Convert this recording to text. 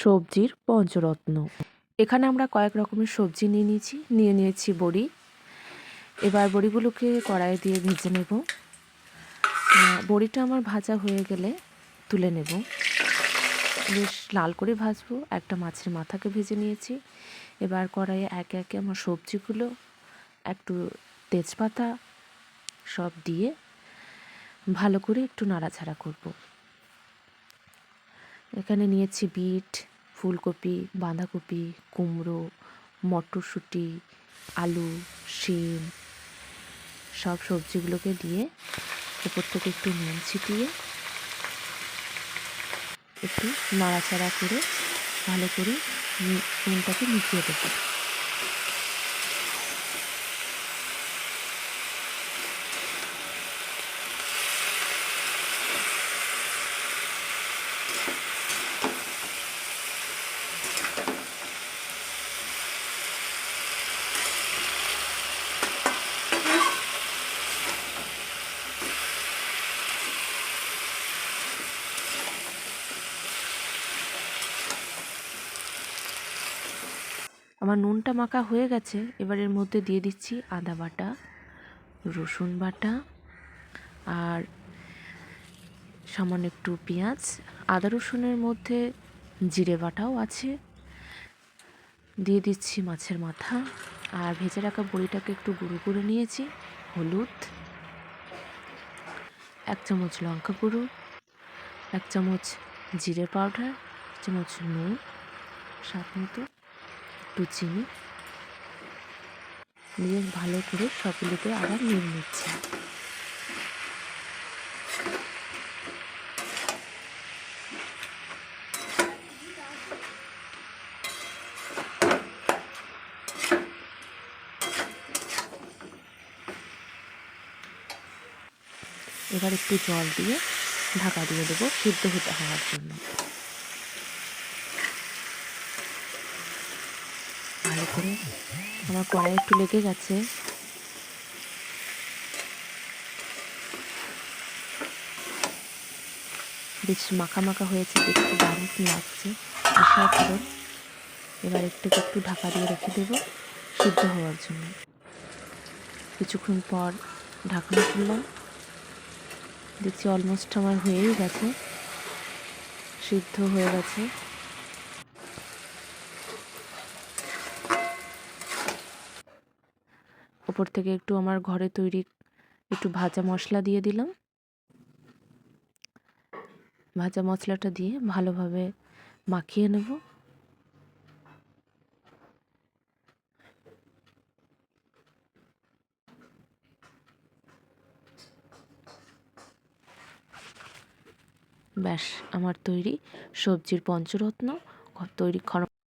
সবজির পঞ্চরত্ন। এখানে আমরা কয়েক রকমের সবজি নিয়ে নিয়েছি নিয়ে নিয়েছি বড়ি। এবার বড়িগুলোকে কড়াইয়ে দিয়ে ভেজে নেব। বড়িটা আমার ভাজা হয়ে গেলে তুলে নেব। বেশ লাল করে ভাজবো। একটা মাছের মাথাকে ভেজে নিয়েছি। এবার কড়াইয়ে একে একে আমার সবজিগুলো, একটু তেজপাতা সব দিয়ে ভালো করে একটু নাড়াচাড়া করব। এখানে নিয়েছি বিট, ফুলকপি, বাঁধাকপি, কুমড়ো, মটরশুঁটি, আলু, শিম, সব সবজিগুলোকে দিয়ে উপর থেকে একটু নুন ছিটিয়ে একটু নাড়াচাড়া করে ভালো করে নুনটাকে মিশিয়ে দেবো। আমার নুনটা মাখা হয়ে গেছে। এবার এর মধ্যে দিয়ে দিচ্ছি আদা বাটা, রসুন বাটা আর সামান্য একটু পেঁয়াজ। আদা রসুনের মধ্যে জিরে বাটাও আছে। দিয়ে দিচ্ছি মাছের মাথা আর ভেজে রাখা বড়িটাকে একটু গুঁড়ো করে নিয়েছি, হলুদ, এক চামচ লঙ্কা গুঁড়ো, এক চামচ জিরে পাউডার, এক চামচ নুন, স্বাদ মতো একটু চিনি দিয়ে ভালো করে সবগুলোকে আবার নিয়ে নিচ্ছি। এবার একটু জল দিয়ে ঢাকা দিয়ে দেবো সিদ্ধ হতে হওয়ার জন্য। করে। আমার কড়াই একটু লেগে গেছে। বেশ মাখা মাখা হয়েছে, দেখতে দারুণ লাগছে। অসাধারণ এবার একটু একটু ঢাকা দিয়ে রেখে দেবো সিদ্ধ হওয়ার জন্য। কিছুক্ষণ পর ঢাকনা খুললাম। দেখছি অলমোস্ট আমার হয়েই গেছে। সিদ্ধ হয়ে গেছে। ওপর থেকে একটু আমার ঘরে তৈরি একটু ভাজা মশলা দিয়ে দিলাম। ভাজা মশলাটা দিয়ে ভালোভাবে মাখিয়ে নেব। ব্যাস, আমার তৈরি সবজির পঞ্চরত্ন, তৈরি